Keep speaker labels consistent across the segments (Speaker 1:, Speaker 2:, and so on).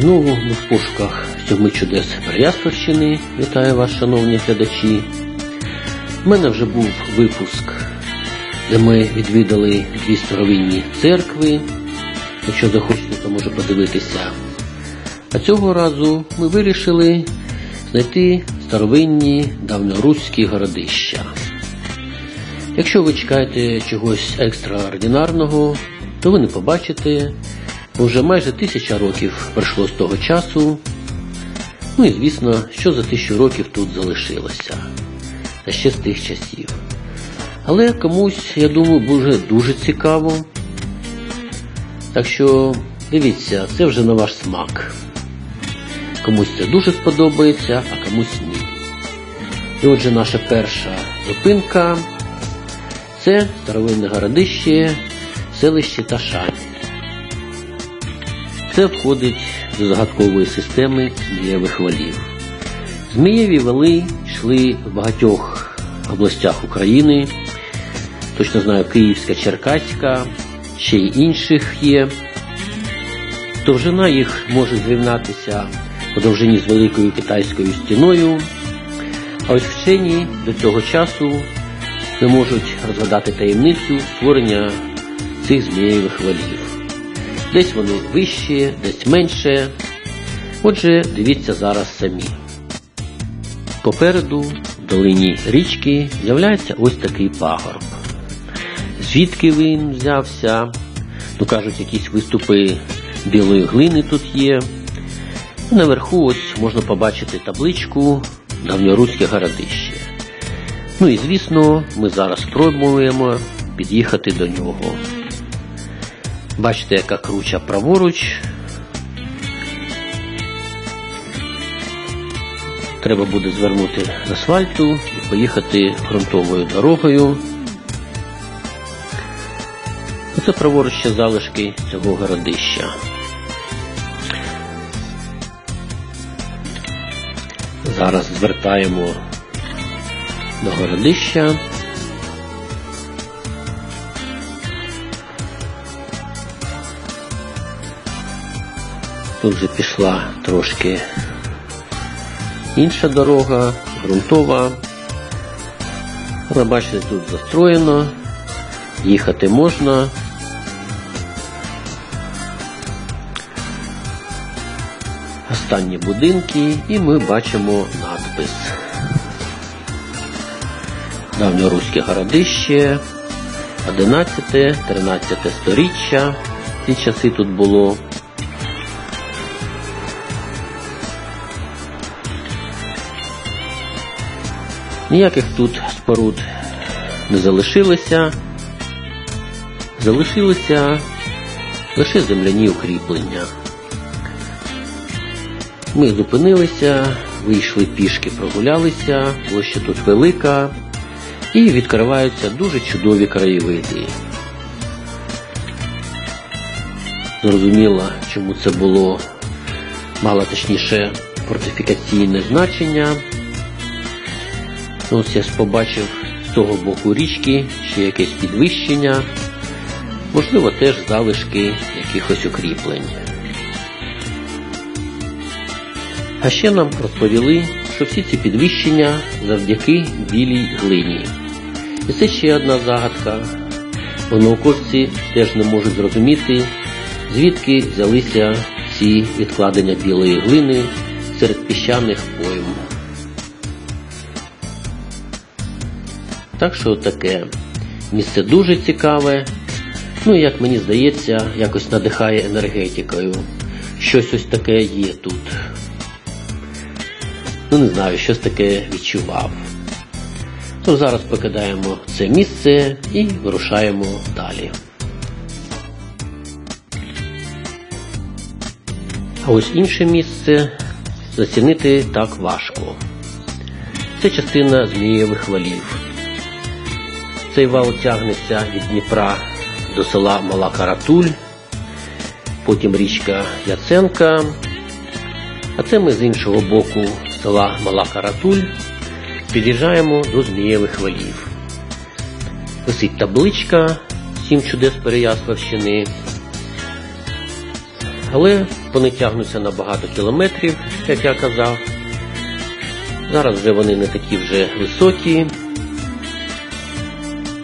Speaker 1: Знову ми в пошуках сьоми чудес Переяславщини. Вітаю вас, шановні глядачі. У мене вже був випуск, де ми відвідали дві старовинні церкви. Якщо захочете, то може подивитися. А цього разу ми вирішили знайти старовинні давньоруські городища. Якщо ви чекаєте чогось екстраординарного, то ви не побачите, вже майже тисяча років пройшло з того часу. Ну і звісно, що за тисячу років тут залишилося, та ще з тих часів. Але комусь, я думаю, буде дуже цікаво. Так що дивіться, це вже на ваш смак. Комусь це дуже сподобається, а комусь ні. І отже, наша перша зупинка це старовинне городище, селище Ташань. Це входить до загадкової системи змієвих валів. Змієві вали йшли в багатьох областях України. Точно знаю, Київська, Черкаська, ще й інших є. Довжина їх може зрівнятися по довжині з великою китайською стіною. А ось вчені до цього часу не можуть розгадати таємницю створення цих змієвих валів. Десь вони вищі, десь менше. Отже, дивіться зараз самі. Попереду, в долині річки, з'являється ось такий пагорб. Звідки він взявся? Ну кажуть, якісь виступи білої глини тут є. Наверху ось можна побачити табличку Давньоруське городище. Ну і звісно, ми зараз спробуємо під'їхати до нього. Бачите, яка круча праворуч. Треба буде звернути з асфальту і поїхати ґрунтовою дорогою. Це праворуч ще залишки цього городища. Зараз звертаємо до городища. Тут вже пішла трошки інша дорога, ґрунтова. Але бачите, тут застроєно, їхати можна. Останні будинки і ми бачимо надпис. Давньоруське городище, 11-13 сторіччя. Ці часи тут було. Ніяких тут споруд не залишилося. Залишилися лише земляні укріплення. Ми зупинилися, вийшли пішки, прогулялися, площа тут велика і відкриваються дуже чудові краєвиди. Зрозуміло, чому це було мало точніше фортифікаційне значення. Ось я побачив з того боку річки ще якесь підвищення, можливо, теж залишки якихось укріплень. А ще нам розповіли, що всі ці підвищення завдяки білій глині. І це ще одна загадка. Бо науковці теж не можуть зрозуміти, звідки взялися ці відкладення білої глини серед піщаних пойм. Так що таке місце дуже цікаве. Ну, і, як мені здається, якось надихає енергетикою. Щось ось таке є тут. Ну, не знаю, щось таке відчував. То зараз покидаємо це місце і вирушаємо далі. А ось інше місце зацінити так важко. Це частина Змієвих валів. Цей вал тягнеться від Дніпра до села Мала Каратуль, потім річка Яценка. А це ми з іншого боку села Мала Каратуль під'їжджаємо до Змієвих валів. Висить табличка Сім чудес Переяславщини. але вони тягнуться на багато кілометрів, як я казав. Зараз вже вони не такі вже високі.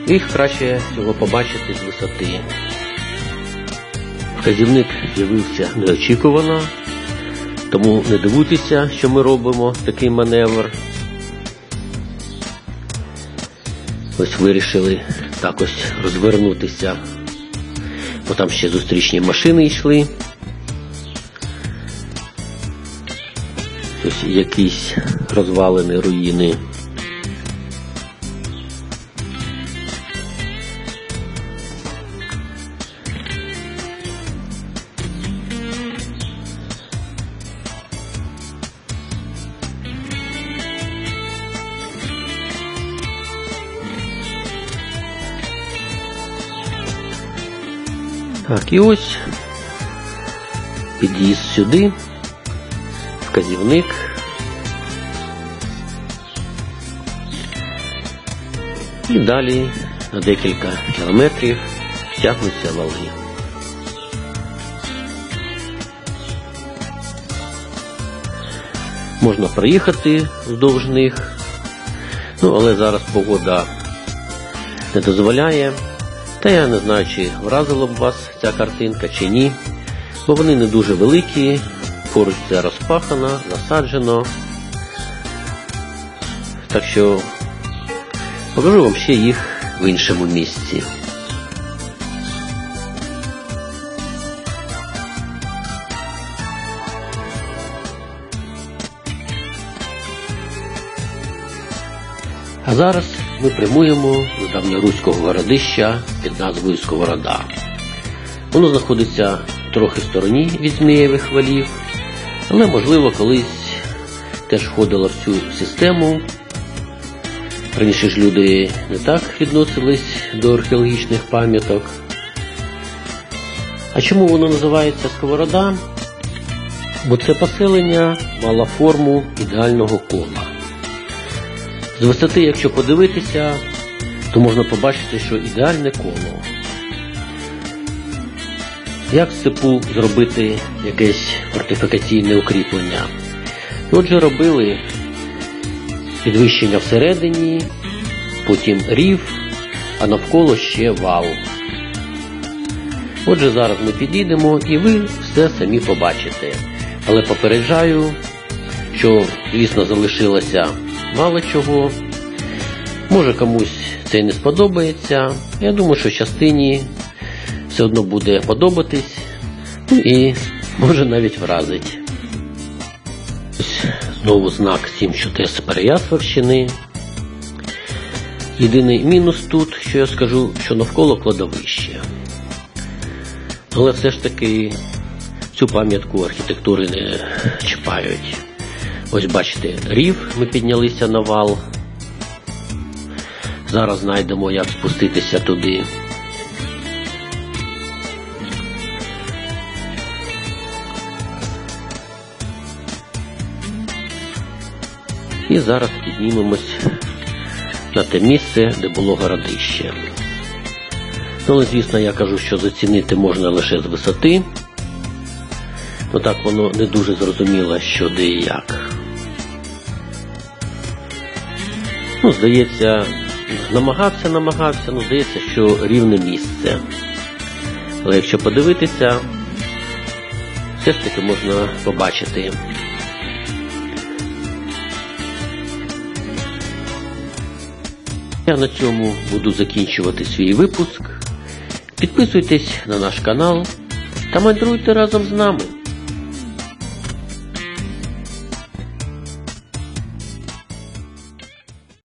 Speaker 1: Їх краще всього побачити з висоти. Вказівник з'явився неочікувано, тому не дивуйтеся, що ми робимо такий маневр. Ось вирішили так ось розвернутися, бо там ще зустрічні машини йшли. Ось якісь розвалені руїни. Так, і ось під'їзд сюди, вказівник. І далі на декілька кілометрів тягнуться вали. Можна проїхати вздовж них, ну але зараз погода не дозволяє. Та я не знаю, чи вразила б вас ця картинка чи ні, бо вони не дуже великі, поруч все розпахано, засаджено. Так що покажу вам ще їх в іншому місці. А зараз ми прямуємо до давньоруського городища під назвою Сковорода. Воно знаходиться трохи в стороні від Змієвих валів, але, можливо, колись теж входило в цю систему. Раніше ж люди не так відносились до археологічних пам'яток. А чому воно називається Сковорода? Бо це поселення мало форму ідеального кола. З висоти, якщо подивитися, то можна побачити, що ідеальне коло. Як з цепу зробити якесь фортифікаційне укріплення? Отже, робили підвищення всередині, потім рів, а навколо ще вал. Отже, зараз ми підійдемо і ви все самі побачите. Але попереджаю, що, звісно, залишилося мало чого. Може комусь це і не сподобається. Я думаю, що частині все одно буде подобатись. Ну і може навіть вразить. Знову знак 7 з Переяславщини. Єдиний мінус тут, що я скажу, що навколо кладовище. Але все ж таки цю пам'ятку архітектури не чіпають. Ось бачите, рів, ми піднялися на вал. Зараз знайдемо, як спуститися туди. І зараз піднімемось на те місце, де було городище. Ну, але, звісно, я кажу, що зацінити можна лише з висоти. Ну так воно не дуже зрозуміло, що де і як. Ну, здається, намагався, намагався, ну здається, що рівне місце. Але якщо подивитися, все ж таки можна побачити. Я на цьому буду закінчувати свій випуск. Підписуйтесь на наш канал та мандруйте разом з нами.